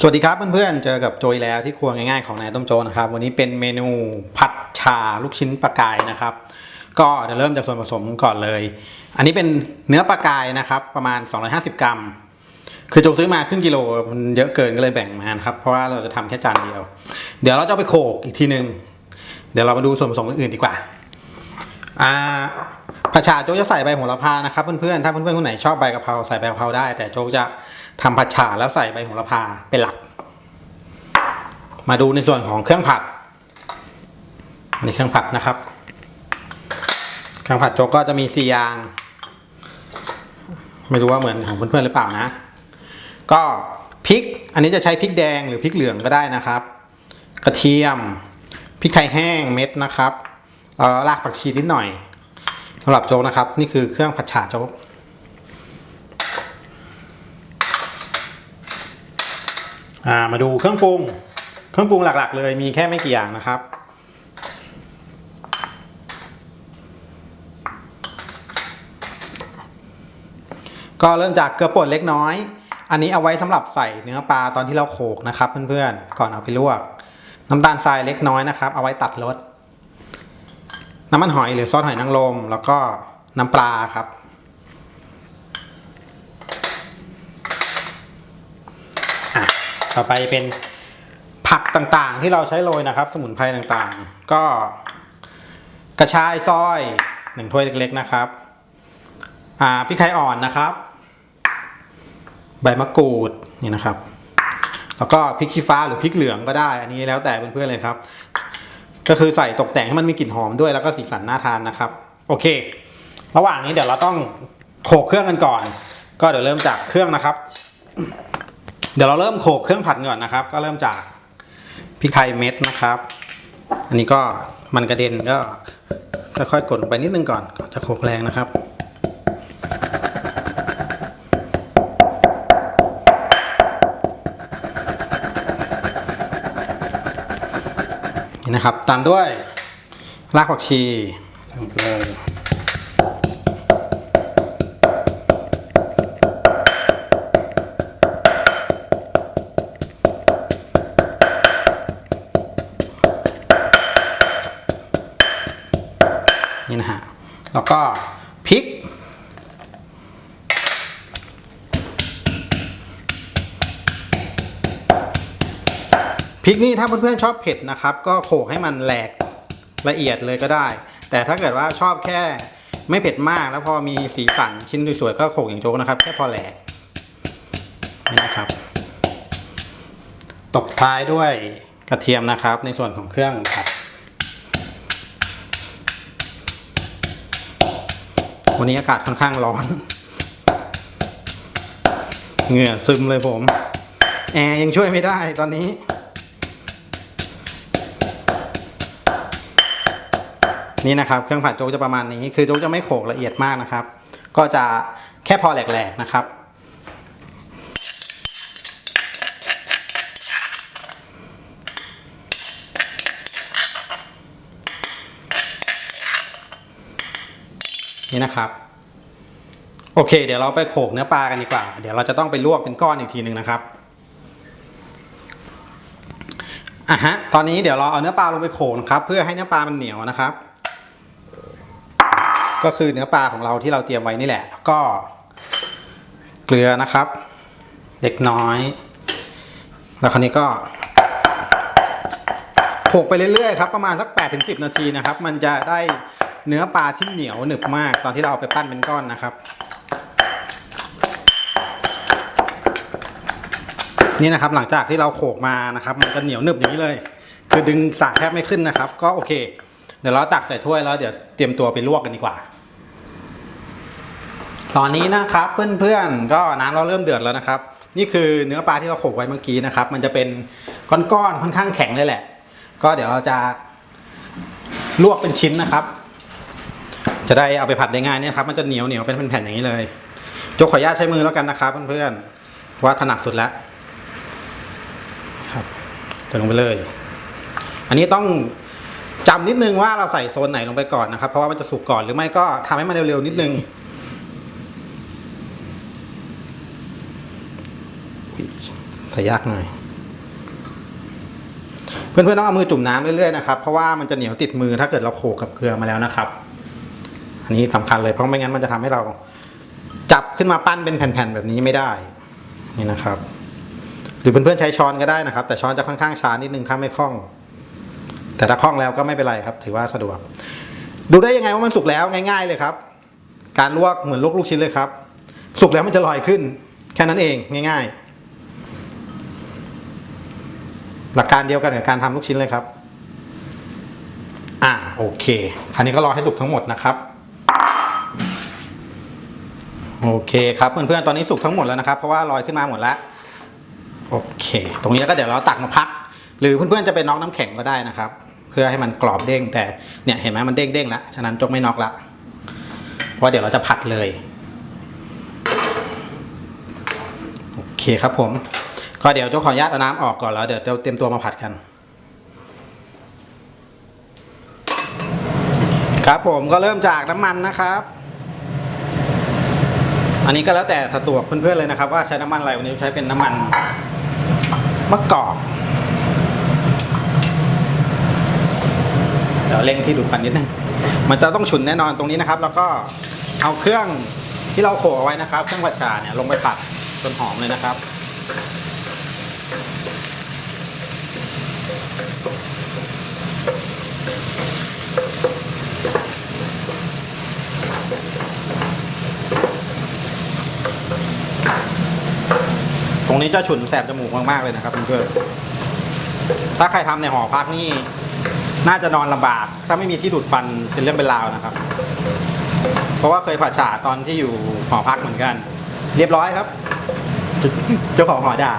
สวัสดีครับเพื่อนๆ เจอกับโจยแล้วที่ครัวง่ายๆของนายต้มโจนะครับ วันนี้เป็นเมนูผัดชาลูกชิ้นปลากายนะครับ ก็เดี๋ยวเริ่มจากส่วนผสมก่อนเลย อันนี้เป็นเนื้อปลากายนะครับ ประมาณ 250 กรัม คือโจซื้อมาครึ่งกิโลมันเยอะเกินก็เลยแบ่งมานะครับ เพราะว่าเราจะทำแค่จานเดียว เดี๋ยวเราจะไปโขลกอีกทีหนึงเดี๋ยวเรามาดูส่วนผสมอื่นๆดีกว่าอ่าผัดฉาโจจะใส่ใบโหระพานะครับเพื่อนๆถ้าเพื่อนๆคนไหนชอบใบกะเพราใส่ใบกะเพราได้ แต่โจจะ ทำผัดฉ่าแล้วใส่ใบโหระพาเป็นหลัก มาดูในส่วนของเครื่องผัดอันเครื่องผัดนะครับ เครื่องผัดโจ๊กก็จะมีสี่อย่าง ไม่รู้ว่าเหมือนของเพื่อนๆหรือเปล่านะ ก็พริก อันนี้จะใช้พริกแดงหรือพริกเหลืองก็ได้นะครับ กระเทียมพริกไทยแห้งเม็ดนะครับเอ่อรากผักชีนิดหน่อยสำหรับโจ๊กนะครับ นี่คือเครื่องผัดฉ่าโจ๊ก อ่ามาดูเครื่องปรุง เครื่องปรุงหลักๆ เลยมีแค่ไม่กี่อย่างนะครับ ก็เริ่มจากเกลือป่นเล็กน้อย อันนี้เอาไว้สำหรับใส่เนื้อปลาตอนที่เราโขกนะครับเพื่อนๆ ก่อนเอาไปลวก น้ำตาลทรายเล็กน้อยนะครับ เอาไว้ตัดรส น้ำมันหอยหรือซอสหอยนางรมแล้วก็น้ำปลาครับ อะ ต่อไปเป็นผักต่างๆ ที่เราใช้โรยนะครับ สมุนไพรต่างๆ ก็กระชายซอยหนึ่งถ้วยเล็กๆนะครับอ่าพริกไทยอ่อนนะครับ ใบมะกรูดนี่นะครับ แล้วก็พริกชี้ฟ้าหรือพริกเหลืองก็ได้ อันนี้แล้วแต่เพื่อนๆเลยครับ ก็คือใส่ตกแต่งให้มันมีกลิ่นหอมด้วยแล้วก็สีสันน่าทานนะครับ โอเค ระหว่างนี้เดี๋ยวเราต้องโขลกเครื่องกันก่อน ก็เดี๋ยวเริ่มจากเครื่องนะครับ เดี๋ยวเราเริ่มโขลกเครื่องผัดก่อนนะครับ ก็เริ่มจากพริกไทยเม็ดนะครับ อันนี้ก็มันกระเด็นก็ค่อยๆกดไปนิดนึงก่อนก่อนจะโขลกแรงนะครับนี่นะครับ ตามด้วยรากผักชีลงไปเล นี่นะฮะ แล้วก็พริก พริกนี่ถ้าเพื่อนๆชอบเผ็ดนะครับ ก็โขลกให้มันแหลกละเอียดเลยก็ได้ แต่ถ้าเกิดว่าชอบแค่ไม่เผ็ดมากแล้วพอมีสีสันชิ้นสวยๆก็โขลกอย่างโจ๊กนะครับ แค่พอแหลกนี่นะครับตบท้ายด้วยกระเทียมนะครับในส่วนของเครื่องครับ วันนี้อากาศค่อนข้างร้อน เหงื่อซึมเลยผม แอร์ยังช่วยไม่ได้ตอนนี้นี่นะครับเครื่องผัดโจ๊กจะประมาณนี้ คือโจ๊กจะไม่โขกละเอียดมากนะครับ ก็จะแค่พอแหลกๆนะครับ นี่นะครับ โอเค เดี๋ยวเราไปโขลกเนื้อปลากันดีกว่า เดี๋ยวเราจะต้องไปลวกเป็นก้อนอีกทีหนึ่งนะครับอะฮะ ตอนนี้เดี๋ยวเราเอาเนื้อปลาลงไปโขลกนะครับ เพื่อให้เนื้อปลามันเหนียวนะครับ ก็คือเนื้อปลาของเราที่เราเตรียมไว้นี่แหละ แล้วก็เกลือนะครับ เด็กน้อย แล้วคราวนี้ก็ ลกไปเรื่อยๆครับประมาณสัก8ถึง10นาทีนะครับ มันจะได้เนื้อปลาที่เหนียวหนึบมากตอนที่เราเอาไปปั้นเป็นก้อนนะครับ นี่นะครับหลังจากที่เราโขกมานะครับ มันจะเหนียวหนึบอย่างนี้เลย คือดึงสากแทบไม่ขึ้นนะครับ ก็โอเค เดี๋ยวเราตักใส่ถ้วยแล้วเดี๋ยวเตรียมตัวไปลวกกันดีกว่า ตอนนี้นะครับเพื่อนๆก็น้ำเราเริ่มเดือดแล้วนะครับนี่คือเนื้อปลาที่เราโขกไว้เมื่อกี้นะครับ มันจะเป็นก้อนๆ ค่อนข้างแข็งเลยแหละ ก็เดี๋ยวเราจะลวกเป็นชิ้นนะครับ จะได้เอาไปผัดได้ง่ายเนี่ยครับ มันจะเหนียวเหนียวเป็นแผ่นๆอย่างนี้เลยยกขออนุญาตใช้มือแล้วกันนะครับเพื่อนๆว่าถนัดสุดแล้วครับใส่ลงไปเลย อันนี้ต้องจำนิดนึงว่าเราใส่โซนไหนลงไปก่อนนะครับ เพราะว่ามันจะสุกก่อนหรือไม่ก็ทำให้มันเร็วๆนิดนึงใส่ยากหน่อย พื่อนๆต้องเอามือจุ่มน้ำเรื่อยๆนะครับเพราะว่ามันจะเหนียวติดมือถ้าเกิดเราโขกกับเกลือมาแล้วนะครับอันนี้สำคัญเลยเพราะไม่งั้นมันจะทำให้เรา จับขึ้นมาปั้นเป็นแผ่นๆแบบนี้ไม่ได้นี่นะครับ หรือเพื่อนๆใช้ช้อนก็ได้นะครับ แต่ช้อนจะค่อนข้างช้านิดนึงถ้าไม่คล่อง แต่ถ้าคล่องแล้วก็ไม่เป็นไรครับ ถือว่าสะดวก ดูได้ยังไงว่ามันสุกแล้วง่าย ๆเลยครับ การลวกเหมือนลวกลูกชิ้นเลยครับ สุกแล้วมันจะลอยขึ้น แค่นั้นเองง่าย ๆ หลักการเดียวกันกับการทำลูกชิ้นเลยครับ อ่าโอเค คราวนี้ก็รอให้สุกทั้งหมดนะครับ โอเคครับเพื่อนๆตอนนี้สุกทั้งหมดแล้วนะครับ เพราะว่าลอยขึ้นมาหมดแล้ว โอเค ตรงนี้ก็เดี๋ยวเราตักมาพัก หรือเพื่อนๆจะเป็นน็อกน้ำแข็งก็ได้นะครับ เพื่อให้มันกรอบเด้ง แต่เนี่ยเห็นไหมมันเด้งๆแล้วฉะนั้นจกไม่น็อกละเพราะเดี๋ยวเราจะผัดเลย โอเคครับผม ก็เดี๋ยวเจ้าขออนุญาตเอาน้ำออกก่อนแล้วเดี๋ยวเตรียมตัวมาผัดกัน ครับผมก็เริ่มจากน้ำมันนะครับ อันนี้ก็แล้วแต่สะดวเพื่อนๆเลยนะครับ ว่าใช้น้ำมันอะไรวันนี้ใช้เป็นน้ำมันมะกอกเดี๋ยวเร่งที่ดูดควันนิดนึงมันจะต้องฉุนแน่นอนตรงนี้นะครับ แล้วก็เอาเครื่องที่เราโขลกเอาไว้นะครับ เครื่องผัดชาเนี่ยลงไปผัดจนหอมเลยนะครับ รงนี้จะฉุนแสบจมูกมากๆเลยนะครับเพื่อนๆถ้าใครทำในหอพักนี่น่าจะนอนลำบาก ถ้าไม่มีที่ดูดฟันเป็นเรื่องเป็นราวนะครับ เพราะว่าเคยผ่าฉาตอนที่อยู่หอพักเหมือนกัน เรียบร้อยครับ เจ้าของหอด่า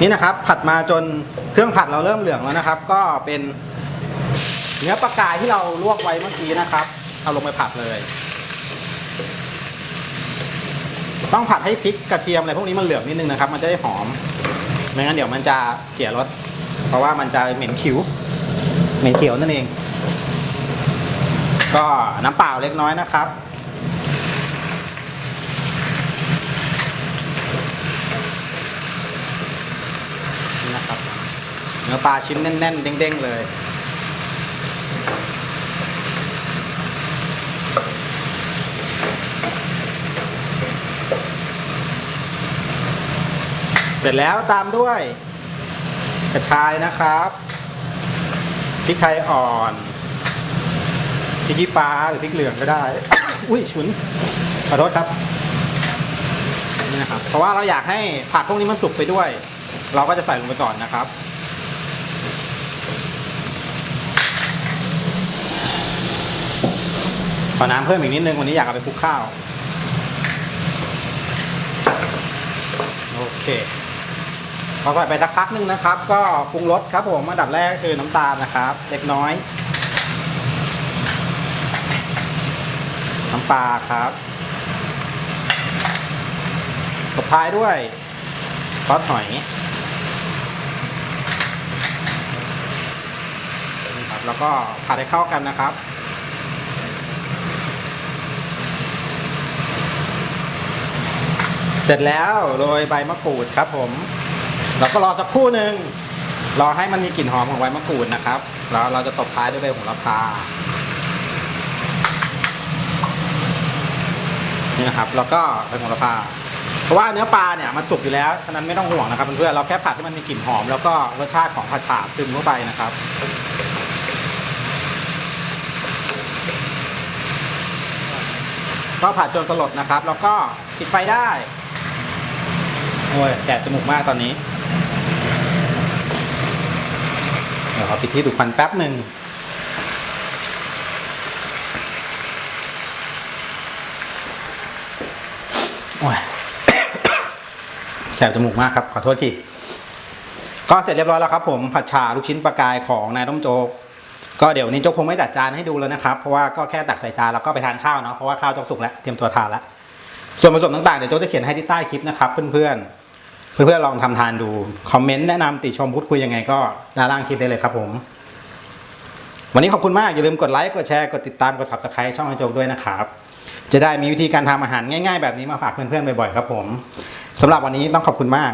นี่นะครับผัดมาจนเครื่องผัดเราเริ่มเหลืองแล้วนะครับ ก็เป็นเนื้อปลากายที่เราลวกไว้เมื่อกี้นะครับ เอาลงไปผัดเลย ต้องผัดให้พริกกระเทียมอะไรพวกนี้มันเหลืองนิดนึงนะครับ มันจะได้หอม ไม่งั้นเดี๋ยวมันจะเสียรส เพราะว่ามันจะเหม็นขิว เหม็นเขียวนั่นเอง ก็น้ำเปล่าเล็กน้อยนะครับนี่นะครับเนื้อปลาชิ้นแน่นๆเด้งๆเลย สร็จแล้วตามด้วย กระชายนะครับพริกไทยอ่อนพริกชี้ฟ้าหรือพริกเหลืองก็ได้ อุ้ยฉุนขอโทษครับนี่นะครับ เพราะว่าเราอยากให้ผักพวกนี้มันสุกไปด้วย เราก็จะใส่ลงไปก่อนนะครับขอน้ำเพิ่มอีกนิดนึงวันนี้อยากเอาไปคลุกข้าว โอเค พอใส่ไปสักพักหนึงนะครับ ก็ปรุงรสครับผมอันดับแรกคือน้ำตาลนะครับ เล็กน้อย น้ำปลาครับตบท้ายด้วยซอสหอยนะครับแล้วก็ผัดให้เข้ากันนะครับเสร็จแล้วโรยใบมะกรูดครับผม เราก็รอสักครู่หนึ่งรอให้มันมีกลิ่นหอมของใบมะกรูดนะครับ แล้วเราจะตบท้ายด้วยใบโหระพานี่นะครับ แล้วก็ใบโหระพา เพราะว่าเนื้อปลาเนี่ยมันสุกอยู่แล้ว ฉะนั้นไม่ต้องห่วงนะครับเพื่อนๆเราแค่ผัดให้มันมีกลิ่นหอม แล้วก็รสชาติของผัดฉาซึมเข้าไปนะครับก็ผัดจนสลดนะครับ แล้วก็ปิดไฟได้ โอ้ยแสบจมูกมากตอนนี้ เดี๋ยวขอปิดที่ดูดควันแป๊บหนึ่งโอ้ยแสบจมูกมากครับ ขอโทษทีก็เสร็จเรียบร้อยแล้วครับผมผัดฉาลูกชิ้นปลากายของนายต้มโจ๊กก็เดี๋ยวนี้โจ๊กคงไม่จัดจานให้ดูแล้วนะครับเพราะว่าก็แค่ตักใส่จานแล้วก็ไปทานข้าวเนาะเพราะว่าข้าวโจ๊กสุกแล้วเตรียมตัวทานแล้วส่วนผสมต่างๆเดี๋ยวโจ๊กจะเขียนให้ที่ใต้คลิปนะครับเพื่อนๆ เพื่อนๆลองทำทานดู คอมเมนต์แนะนำติชมพูดคุยยังไงก็ด้านล่างคลิปได้เลยครับผม วันนี้ขอบคุณมาก อย่าลืมกดไลค์กดแชร์กดติดตามกด subscribe ช่องให้โจ๊กด้วยนะครับ จะได้มีวิธีการทำอาหารง่าย ๆ แบบนี้มาฝากเพื่อนๆบ่อยๆครับผมสำหรับวันนี้ต้องขอบคุณมาก